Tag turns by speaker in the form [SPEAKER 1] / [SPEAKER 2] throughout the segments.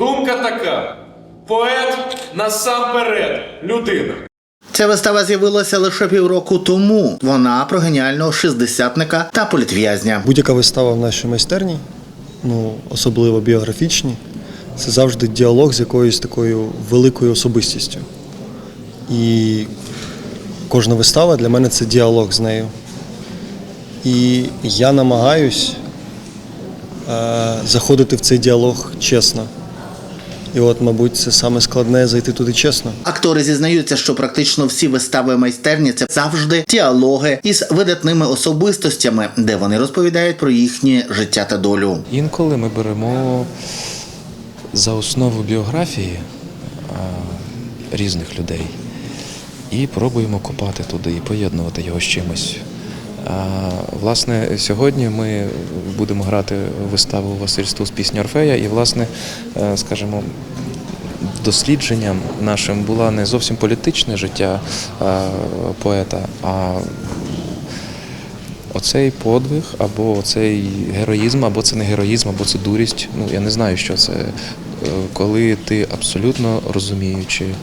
[SPEAKER 1] Думка така: поет насамперед людина.
[SPEAKER 2] Ця вистава з'явилася лише півроку тому. Вона про геніального шістдесятника та політв'язня.
[SPEAKER 3] Будь-яка вистава в нашій майстерні, ну особливо біографічні, це завжди діалог з якоюсь такою великою особистістю. І кожна вистава для мене це діалог з нею. І я намагаюсь е, заходити в цей діалог чесно. І от, мабуть, це саме складне зайти туди чесно.
[SPEAKER 2] Актори зізнаються, що практично всі вистави майстерні це завжди діалоги із видатними особистостями, де вони розповідають про їхнє життя та долю.
[SPEAKER 4] Інколи ми беремо за основу біографії а, різних людей і пробуємо копати туди і поєднувати його з чимось. Власне, сьогодні ми будемо грати виставу Василь Стус пісня Орфея, і, власне, е, скажімо, дослідженням нашим була не зовсім політичне життя поета, а Оцей подвиг, або оцей героїзм, або це не героїзм, або це дурість. Ну я не знаю, що це. Е, Коли ти абсолютно розуміючи, е,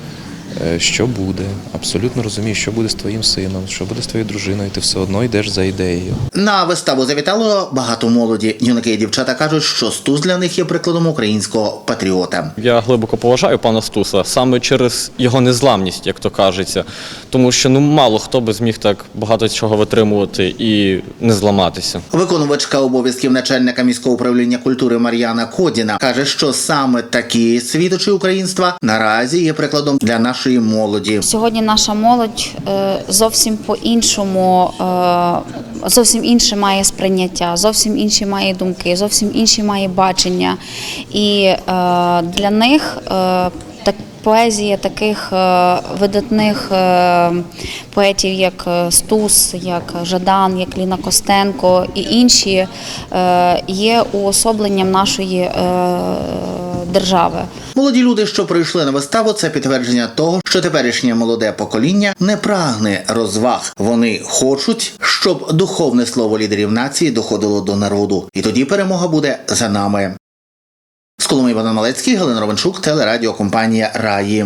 [SPEAKER 4] що буде, абсолютно розумієш, що буде з твоїм сином, що буде з твоєю дружиною, ти все одно йдеш за ідеєю.
[SPEAKER 2] На виставу завітало багато молоді. Юнаки і дівчата кажуть, що Стус для них є прикладом українського патріота.
[SPEAKER 5] Я глибоко поважаю пана Стуса саме через його незламність, як то кажеться. Тому що ну мало хто би зміг так багато чого витримувати і не зламатися.
[SPEAKER 2] Виконувачка обов'язків начальника міського управління культури Мар'яна Кодіна каже, що саме такі світочі українства наразі є прикладом для нашої молоді.
[SPEAKER 6] Сьогодні наша молодь е, зовсім по-іншому, е, зовсім інше має сприйняття, зовсім інші має думки, зовсім інші має бачення. І е, для них так. Поезія таких е, видатних е, поетів, як е, Стус, як Жадан, як Ліна Костенко і інші є уособленням нашої держави.
[SPEAKER 2] Молоді люди, що прийшли на виставу, це підтвердження того, що теперішнє молоде покоління не прагне розваг. Вони хочуть, щоб духовне слово лідерів нації доходило до народу, і тоді перемога буде за нами. З Коломиї Богдан Малецький, Галина Романчук, телерадіокомпанія Раї.